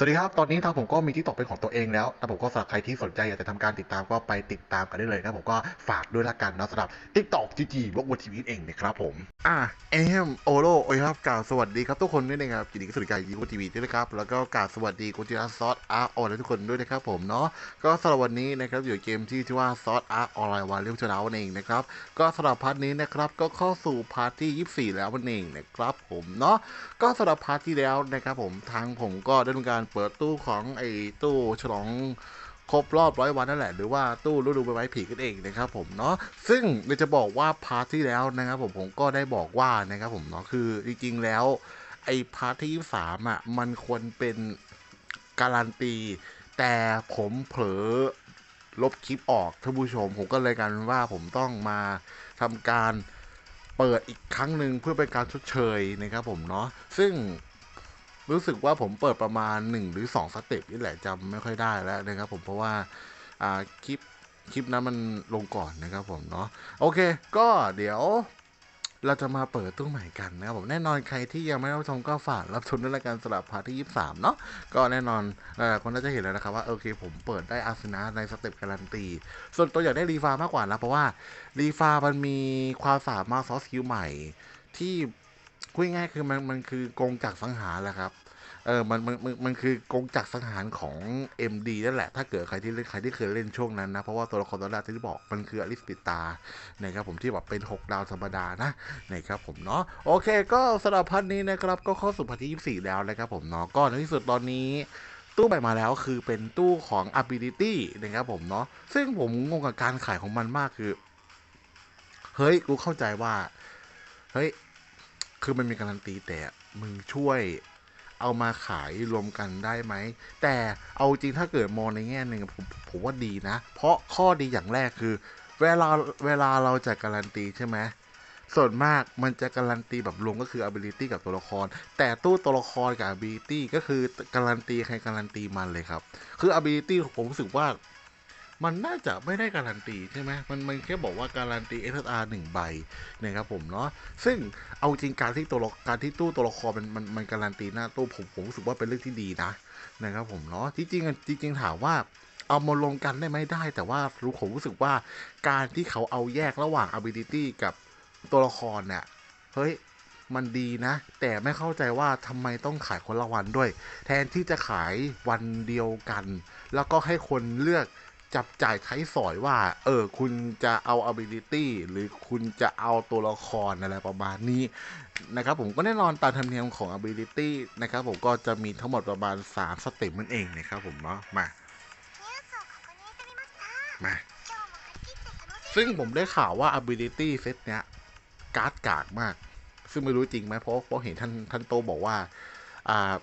สวัสดีครับ ตอนนี้ทางผมก็มีที่ตกเป็นของตัวเองแล้วแต่ผมก็สำหรับใครที่สนใจอยากจะทำการติดตามก็ไปติดตามกันได้เลยนะผมก็ฝากด้วยละกันนะสำหรับ TikTok จีจีบล็อกวทีวีเองนะครับผม อะเอ็มโอโลโอ้ยครับกล่าวสวัสดีครับทุกคนด้วยนะครับยินดีกับสุดใจยีวทีวีด้วยนะครับ แล้วก็กล่าวสวัสดีกุจิราซอสอาร์ออนและทุกคนด้วยนะครับผมเนาะ ก็สำหรับวันนี้นะครับอยู่เกมที่ชื่อว่าซอสอาร์ออนไลน์วาเลียมชนะวันเองนะครับ ก็สำหรับพาร์ทนี้นะครับก็เข้าสู่พาร์ทที่ 24 แล้ววันเองนะครับผมเนาะ ก็สำหรับพาร์ทที่แล้วนะครับผมทางผมก็ได้ทำการเปิดตู้ของไอ้ตู้ฉลองครบรอบร้อยวันนั่นแหละ หรือว่าตู้ฤดูใบไม้ผลิกันเองนะครับผมเนาะซึ่งเดี๋ยวจะบอกว่าพาร์ทที่แล้วนะครับผมผมก็ได้บอกว่านะครับผมเนาะคือจริงๆแล้วไอ้พาร์ทที่23อะมันควรเป็นการันตี แต่ผมเผลอลบคลิปออกท่านผู้ชม ผมก็เลยกลารว่าผมต้องมาทำการเปิดอีกครั้งหนึ่งเพื่อเป็นการชดเชยนะครับผมเนาะซึ่ง รู้สึกว่าผมเปิดประมาณ 1 หรือ 2 สเต็ปนี่แหละจำไม่ค่อยได้แล้วนะครับผมเพราะว่าอ่าคลิปคลิปนั้นมันลงก่อนนะครับผมเนาะโอเค ก็เดี๋ยวเราจะมาเปิดตู้ใหม่กันนะครับผมแน่นอนใครที่ยังไม่รับชมก็ฝากรับชมด้วยละกันสำหรับพาร์ทที่ 23 เนาะก็แน่นอนหลายๆคนน่าจะเห็นแล้วนะครับว่าโอเค ผมเปิดได้อาสนะในสเต็ปการันตี ส่วนตัวอยากได้รีฟามากกว่านะเพราะว่ารีฟามันมีความสามารถซอสคิวใหม่ที่ พูดง่ายคือมันมันคือกงจักสังหารแหละครับเออมันมันมันมันคือกงจักสังหารของ MD นั่นแหละ ถ้าเกิดใครที่เล่นใครที่เคยเล่นช่วงนั้นนะ เพราะว่าตัวละครตัวแรกที่บอกมันคืออลิสปิตานะครับผมที่แบบเป็น 6 ดาวธรรมดานะนะครับผมเนาะโอเค ก็สำหรับพันนี้นะครับ ก็เข้าสู่พันที่ 24 แล้วนะครับผมเนาะก็ในที่สุดตอนนี้ตู้ใหม่มาแล้วคือเป็นตู้ของ ability นะครับผมเนาะซึ่งผมงงกับการขายของมันมากคือ เฮ้ยกูเข้าใจว่า เฮ้ย คือมันมีการันตีแต่มึงช่วยเอามาขายรวมกันได้ไหม แต่เอาจริงถ้าเกิดมองในแง่หนึ่งผมผมว่าดีนะ เพราะข้อดีอย่างแรกคือ เวลาเวลาเราจะการันตีใช่ไหมส่วนมากมันจะการันตีแบบรวมก็คือ ability กับตัวละคร แต่ตู้ตัวละครกับ ability ก็คือการันตีใครการันตีมันเลยครับ คือ ability ผมรู้สึกว่า มันน่าจะไม่ได้การันตีใช่ไหมมันมันแค่บอกว่าการันตี SSR หนึ่งใบนะครับผมเนาะซึ่งเอาจริงการที่ตัวละการที่ตู้ตัวละครมันมันมันการันตีหน้าตู้ผมผมรู้สึกว่าเป็นเรื่องที่ดีนะนะครับผมเนาะจริงจริงๆถามว่าเอามาลงกันได้ไหมได้ แต่ว่ารู้ผมรู้สึกว่าการที่เขาเอาแยกระหว่าง ability กับตัวละครเนี่ยเฮ้ยมันดีนะ แต่ไม่เข้าใจว่าทำไมต้องขายคนละวันด้วย แทนที่จะขายวันเดียวกัน แล้วก็ให้คนเลือก จับจ่ายใช้สอยว่า เออ คุณจะเอา ability หรือคุณจะเอาตัวละครอะไรประมาณนี้นะครับผมก็แน่นอนตามธรรมเนียมของ ability นะครับผมก็จะมีทั้งหมดประมาณ 3 สเต็ปนั่นเองนะครับผมเนาะมา มา ซึ่งผมได้ข่าวว่า ability เซตเนี้ย การ์ดกากมาก ซึ่งไม่รู้จริงไหมเพราะเพราะเห็นท่านท่านโตบอกว่า อ่า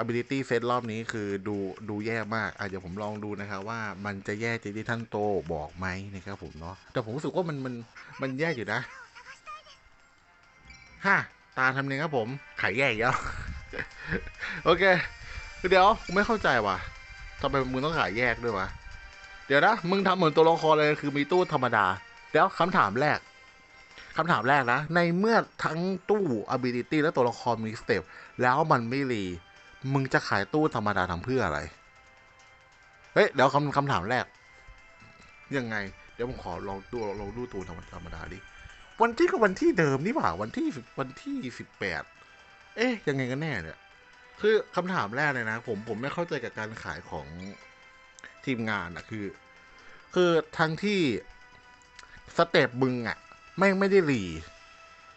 ability เซตรอบนี้คือดูดูแย่มากอะเดี๋ยวผมลองดูนะครับว่ามันจะแย่จริงที่ท่านโตบอกไหมนะครับผมเนาะแต่ผมรู้สึกว่ามันมันมันแย่อยู่นะฮ่าตาทำเนียงครับผมขายแย่อีกแล้วโอเค เดี๋ยวผมไม่เข้าใจว่ะทำไมมึงต้องขายแยกด้วยวะเดี๋ยวนะมึงทำเหมือนตัวละครเลยคือมีตู้ธรรมดา เดี๋ยวคำถามแรกคำถามแรกนะ ในเมื่อทั้งตู้ ability และตัวละครมีสเต็ปแล้วมันไม่รี มึงจะขายตู้ธรรมดาทำเพื่ออะไร เฮ้ย เดี๋ยวคำคำถามแรก ยังไง เดี๋ยวผมขอลองดูลองดูตัวธรรมดาดิ วันที่ก็วันที่เดิมนี่หว่า วันที่วันที่สิบแปด เอ๊ะยังไงกันแน่เนี่ย คือคำถามแรกเลยนะ ผมผมไม่เข้าใจกับการขายของทีมงานอะคือ คือทั้งที่สเตปมึงอะไม่งไม่ได้รี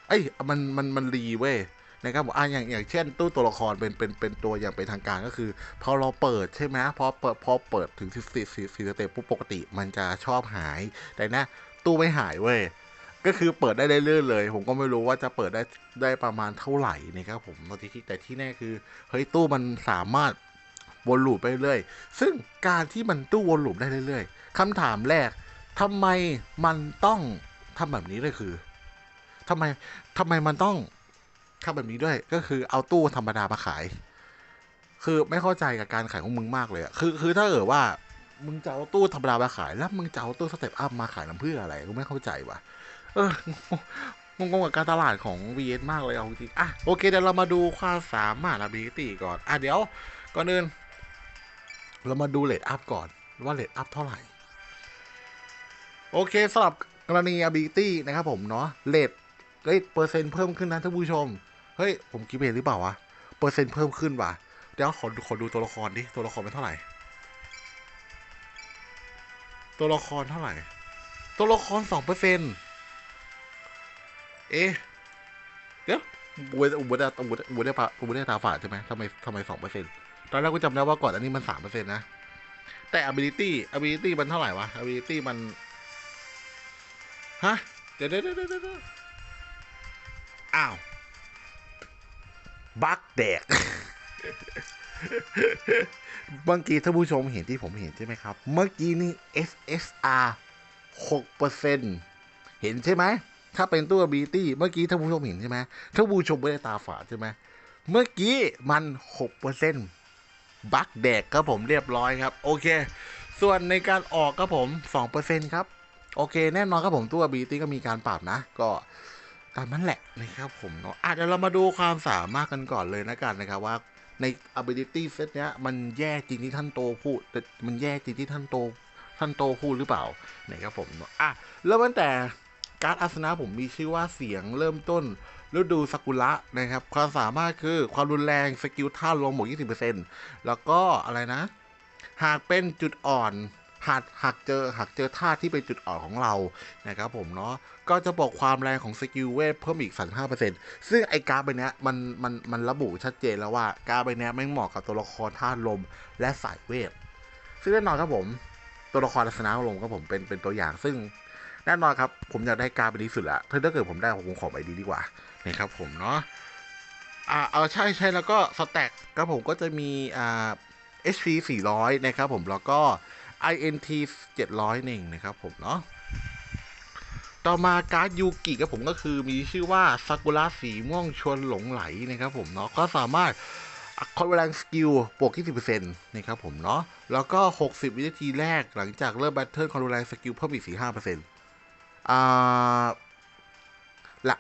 เอ้ย มันมันมันรีเว้ย นะครับผมอะอย่างอย่างเช่น ตู้ตัวละครเป็นเป็นเป็นตัวอย่างเป็นทางการก็คือ พอเราเปิดใช่ไหมพอเปิดพอเปิดถึงสี่สี่สี่สี่สเต็ปปุ๊บปกติมันจะชอบหาย แต่นะตู้ไม่หายเว้ยก็คือเปิดได้เรื่อยๆเลย ผมก็ไม่รู้ว่าจะเปิดได้ได้ประมาณเท่าไหร่นะครับผมแต่ที่แต่ที่แน่คือเฮ้ยตู้มันสามารถวนลูปไปเรื่อยซึ่งการที่มันตู้วนลูปได้เรื่อยๆคำถามแรกทำไมมันต้องทำแบบนี้ด้วยคือทำไมทำไมมันต้อง ทำแบบนี้ด้วยก็คือเอาตู้ธรรมดามาขาย คือไม่เข้าใจกับการขายของมึงมากเลยอะคือ คือถ้าเกิดว่า มึงจะเอาตู้ธรรมดามาขาย แล้วมึงจะเอาตู้สเต็ปอัพมาขายน้ำเพื่ออะไรกูไม่เข้าใจว่ะ เอองงงกับการตลาดของ VS มากเลยเอาจริงอะโอเคเดี๋ยวเรามาดูความสามารถ ability ก่อนอะเดี๋ยวก่อนอื่นเรามาดูเลทอัพก่อนว่าเลทอัพเท่าไหร่ โอเคสำหรับกรณี ability นะครับผมเนาะเลทเฮ้ยเปอร์เซ็นต์เพิ่มขึ้นนะท่านผู้ชม เฮ้ย ผมคิดเองหรือเปล่าวะ เปอร์เซ็นต์เพิ่มขึ้นว่ะ เดี๋ยวขอขอดูตัวละครดิ ตัวละครเป็นเท่าไหร่ ตัวละครเท่าไหร่ ตัวละครสองเปอร์เซ็นต์เอ๊ะ เดี๋ยวอุบได้อุบได้อุบได้อุบได้ปะอุบได้ตาฝาดใช่ไหมทำไมทำไมสองเปอร์เซ็นต์ตอนแรกกูจำได้ว่าก่อนอันนี้มันสามเปอร์เซ็นต์นะ แต่ ability ability มันเท่าไหร่วะ ability มัน ฮะ เดะเดี๋ยวเดี๋ยวเดี๋ยวเดี๋ยวอ้าว บักแดกเมื่อกี้ท่านผู้ชมเห็นที่ผมเห็นใช่ไหมครับ เมื่อกี้นี่ SSR 6%เห็นใช่ไหม ถ้าเป็นตัว BT เมื่อกี้ท่านผู้ชมเห็นใช่ไหมท่านผู้ชมไม่ได้ตาฝาดใช่ไหมเมื่อกี้มัน 6%บักแดกครับผมเรียบร้อยครับ โอเค ส่วนในการออกครับผม 2%ครับ โอเค แน่นอนครับผมตัว BT ก็มีการปรับนะ ก็ ตามนั้นแหละนะครับผมเนาะอาจจะเดี๋ยวเรามาดูความสามารถกันก่อนเลยนะกันนะครับว่าใน ability set เนี้ยมันแย่จริงที่ท่านโตพูดแต่มันแย่จริงที่ท่านโตท่านโตพูดหรือเปล่านะครับผมเนาะอะเริ่มตั้งแต่การดอาสนะผมมีชื่อว่าเสียงเริ่มต้นฤดูซากุระนะครับ ความสามารถคือความรุนแรงสกิลท่าลงบวก20%แล้วก็อะไรนะ หากเป็นจุดอ่อน หากหากเจอหากเจอท่าที่เป็นจุดอ่อนของเรานะครับผมเนาะก็จะบอกความแรงของสกิลเวทเพิ่มอีก 35%ซึ่งไอ้การ์ดใบเนี้ยมันมันมันระบุชัดเจนแล้วว่าการ์ดใบเนี้ยแม่เหมาะกับตัวละครธาตุลมและสายเวท ซึ่งแน่นอนครับผมตัวละครลักษณะลมครับผมเป็นเป็นตัวอย่างซึ่งแน่นอนครับ ผมอยากได้การ์ดใบนี้สุดละถ้าถ้าเกิดผมได้ผมขอใบนี้ดีกว่านะครับผมเนาะอ่าเอาใช่ใช่แล้วก็สแต็กครับผมก็จะมีอ่า HP 400 นะครับผมแล้วก็ INT 700หนึ่งนะครับผมเนาะต่อมาการ์ดยูกิครับผมก็คือมีชื่อว่าซากุระสีม่วงชวนหลงไหลนะครับผมเนาะก็สามารถคอนเวลงสกิลบวก 20%นะครับผมเนาะแล้วก็ 60 วินาทีแรกหลังจากเริ่มแบทเทิลคอนเวลงสกิลเพิ่มอีก 45%อ่าหลัง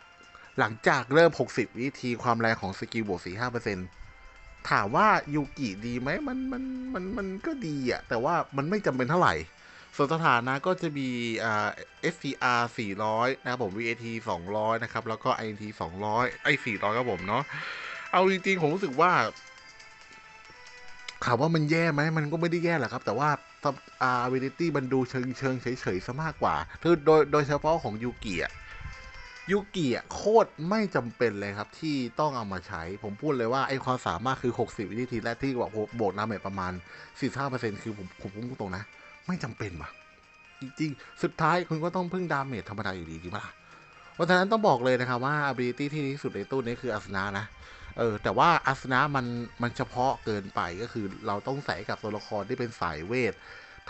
หลังจากเริ่ม 60 วินาทีความแรงของสกิลบวก 45% ถามว่ายูกิดีไหมมันมันมันมันก็ดีอะแต่ว่ามันไม่จำเป็นเท่าไหร่ส่วนสถานะก็จะมีอ่า SCR 400 นะครับผม VAT 200 นะครับ แล้วก็ INT 200 ไอ้ 400 ครับผมเนาะเอาจริงๆ ผมรู้สึกว่าถามว่ามันแย่ไหม มันก็ไม่ได้แย่แหละครับ แต่ว่าอ่า ability มันดูเชิงเชิงเฉยๆซะมากกว่าคือโดยโดยเฉพาะของยูกิอะ ยูกิอะโคตรไม่จำเป็นเลยครับ ที่ต้องเอามาใช้ ผมพูดเลยว่าไอความสามารถคือ 60 วินาทีแรกที่บอกโบกน้ำเมประมาณ 45%คือผมผมพูดตรงนะ ไม่จำเป็นว่ะ จริง ๆ สุดท้ายคุณก็ต้องพึ่งดาเมจธรรมดาอยู่ดีจริงปะล่ะเพราะฉะนั้นต้องบอกเลยนะครับว่า ability ที่ดีที่สุดในตู้นี้คืออาสนะนะเออแต่ว่าอาสนะมันมันเฉพาะเกินไปก็คือเราต้องใส่กับตัวละครที่เป็นสายเวท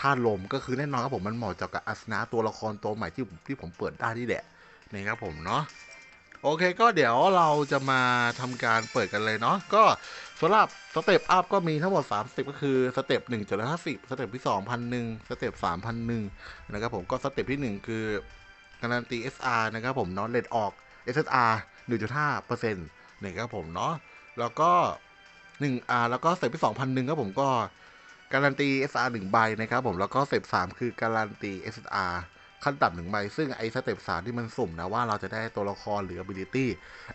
ธาตุลมก็คือแน่นอนครับผมมันเหมาะกับอาสนะตัวละครตัวใหม่ที่ที่ผมเปิดได้นี่แหละ นะครับผมเนาะโอเคก็เดี๋ยวเราจะมาทำการเปิดกันเลยเนาะก็สำหรับสเต็ปอัพก็มีทั้งหมด3สเต็ปก็คือสเต็ป1 7 5 0สเต็ปที่2 0 0 1สเต็ป3 0 0 1นะครับผมก็สเต็ปที่ 1 คือการันตี SR นะครับผมเนาะเลดออก SSR 1.5%นะครับผมเนาะแล้วก็1อ่าแล้วก็สเต็ปที่2 0 0 1ครับผมก็การันตี SR 1ใบนะครับผมแล้วก็สเต็ป3คือการันตี SR ขั้นต่ำหนึ่งใบ ซึ่งไอ้สเต็ปสามที่มันสุ่มนะว่าเราจะได้ตัวละครหรือ ability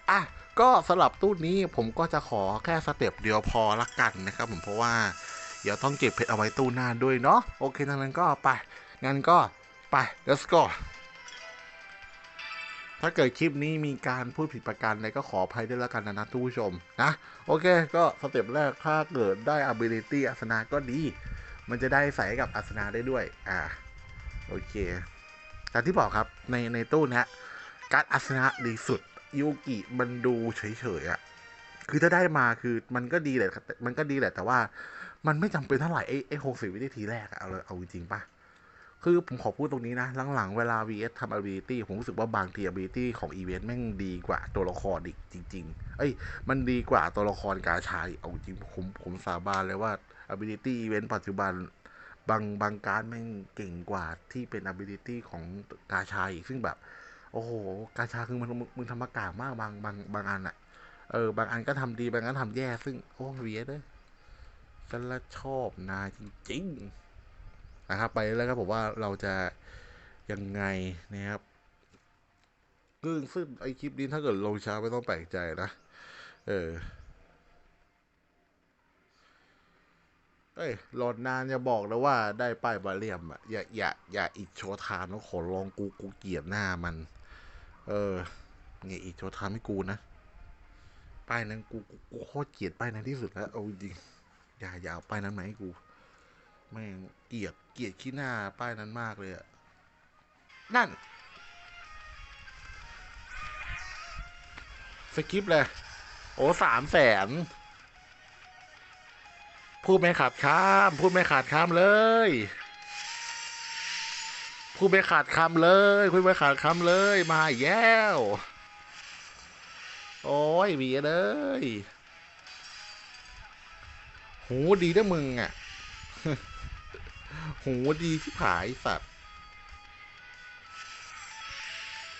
อะ ก็สำหรับตู้นี้ผมก็จะขอแค่สเต็ปเดียวพอละกันนะครับผมเพราะว่า เดี๋ยวต้องเก็บเพชรเอาไว้ตู้หน้าด้วยเนาะโอเคดังนั้นก็ไป งั้นก็ไป let's go ถ้าเกิดคลิปนี้มีการพูดผิดประการใดก็ขออภัยด้วยแล้วกันนะนะทุกผู้ชมนะ โอเค ก็สเต็ปแรกถ้าเกิดได้ ability อัศนาก็ดี มันจะได้ใส่กับอัศนาได้ด้วย อ่า โอเค แต่ที่บอกครับในในตู้นี้การอัศนะดีสุดยูกิมันดูเฉยๆอะ่ะคือถ้าได้มาคือมันก็ดีแหละมันก็ดีแหละ แต่ว่ามันไม่จำเป็นเท่าไหร่ไอ้ไอ้หกสิบวินาทีแรกอะเอาเลยเอาจริงปะคือผมขอพูดตรงนี้นะ หลังๆ เวลา VS ทำ ability ผมรู้สึกว่าบางที ability ของอีเวนต์แม่งดีกว่าตัวละครอีกจริง ๆ เอ้ย มันดีกว่าตัวละครกาชายเอาจริงผมผมสาบานเลยว่า ability event ปัจจุบัน บางบางการแม่งเก่งกว่าที่เป็น ability ของกาชาอีกซึ่งแบบ โอ้โห กาชาคือมันมึงทำมากากมากบางบางบางอันอะเออบางอันก็ทำดีบางอันทำแย่ ซึ่งโอ้เวียเลยกันละชอบนาจริงๆนะครับ ไปแล้วครับผมว่าเราจะยังไงนะครับซึ่งซึ่งไอคลิปนี้ถ้าเกิดลงช้าไม่ต้องแปลกใจนะ เออ อ้ยรอนนานอย่าบอกนะว่าได้ป้ายบาเลียมอะอย่าอย่าอย่าอิจโชทานนะขอลองกูกูเกลียดหน้ามัน เออเนี่ยอิจโชทานไม่กูนะป้ายนั้นกูกูกูโคตรเกลียดป้ายนั้นที่สุดแล้วเอาจริงอย่าอย่าเอาป้ายนั้นมาให้กูแม่งเกลียดเกลียดขี้หน้าป้ายนั้นมากเลยอะนั่นสกิปเลย โอ้สามแสน พูดไม่ขาดคำพูดไม่ขาดคำเลย พูดไม่ขาดคำเลยพูดไม่ขาดคำเลยมาแล้วโอ้ยเบีเลยหูดีนะมึงอะหูดีที่ผายสัตว์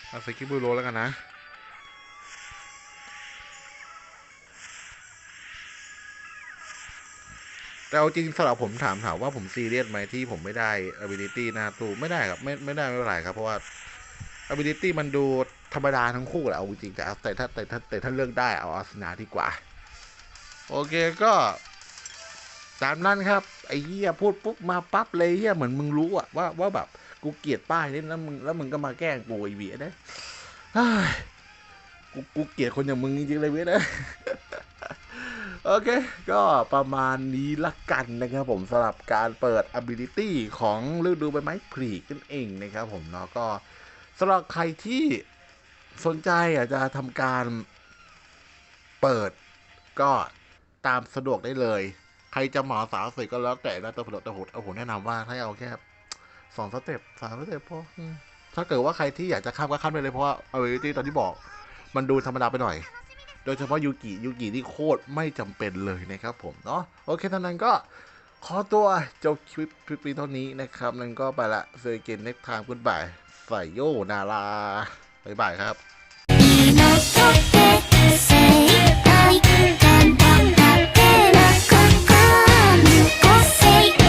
เอาสกิปบูโรแล้วกันนะ แต่เอาจริงสำหรับผมถามถามว่าผมซีเรียสไหมที่ผมไม่ได้ ability หน้าตู้ไม่ได้ครับ ไม่ไม่ได้ไม่เป็นไรครับ เพราะว่า ability มันดูธรรมดาทั้งคู่แหละเอาจริงแต่แต่ถ้าแต่ถ้าแต่ถ้าเลือกได้เอาอาสนาดีกว่า โอเคก็ตามนั้นครับ ไอ้เหี้ยพูดปุ๊บมาปั๊บเลยเหี้ยเหมือนมึงรู้อะว่าว่าแบบกูเกลียดป้ายนี่แล้วมึงแล้วมึงก็มาแกล้งกูไอ้เบียนะเฮ้ยกูกูเกลียดคนอย่างมึงจริงๆเลยเว้ยนะ โอเค ก็ประมาณนี้ละกันนะครับผมสำหรับการเปิด ability ของฤดูใบไม้ผลินั่นเองนะครับผมเนาะก็สำหรับใครที่สนใจอยากจะทำการเปิดก็ตามสะดวกได้เลย ใครจะหมาสาวสวยก็แล้วแต่นะแต่ผมแต่ผมแต่ผมแนะนำว่าให้เอาแค่สองสเต็ปสามสเต็ปพอถ้าเกิดว่าใครที่อยากจะข้ามก็ข้ามไปเลยเพราะว่า ability ตอนที่บอก มันดูธรรมดาไปหน่อย โดยเฉพาะยูกิยูกิที่โคตรไม่จำเป็นเลยนะครับผมเนาะโอเคท่านั้นก็ขอตัวจบคลิปคลิปนี้เท่านี้นะครับนั่นก็ไปละเซอร์เกนเน็กทางคุณบ่ายใส่โยนาลาบ๊ายบายครับ「」